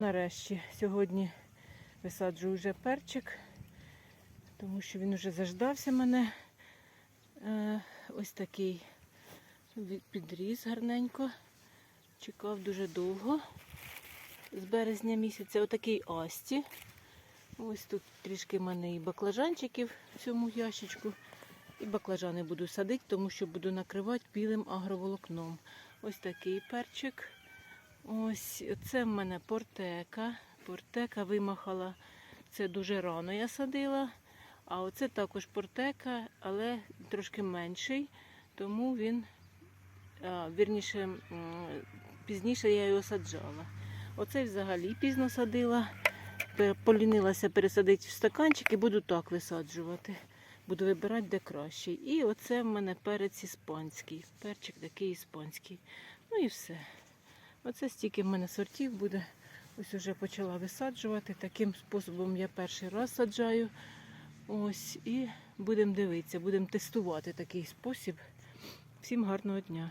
Нарешті сьогодні висаджую вже перчик, тому що він вже заждався мене. Е, ось такий підріс гарненько. Чекав дуже довго. З березня місяця. Отакий асті. Ось тут трішки в мене і баклажанчиків в цьому ящичку. І баклажани буду садити, тому що буду накривати білим агроволокном. Ось такий перчик. Ось це в мене портека. Портека вимахала. Це дуже рано я садила. А оце також портека, але трошки менший, тому він, вірніше, пізніше я його саджала. Оцей взагалі пізно садила. Полінилася пересадити в стаканчик і буду так висаджувати. Буду вибирати, де кращий. І оце в мене перець іспанський. Перчик такий іспанський. Ну і все. Оце стільки в мене сортів буде. Ось уже почала висаджувати. Таким способом я перший раз саджаю. Ось і будемо дивитися, будемо тестувати такий спосіб. Всім гарного дня!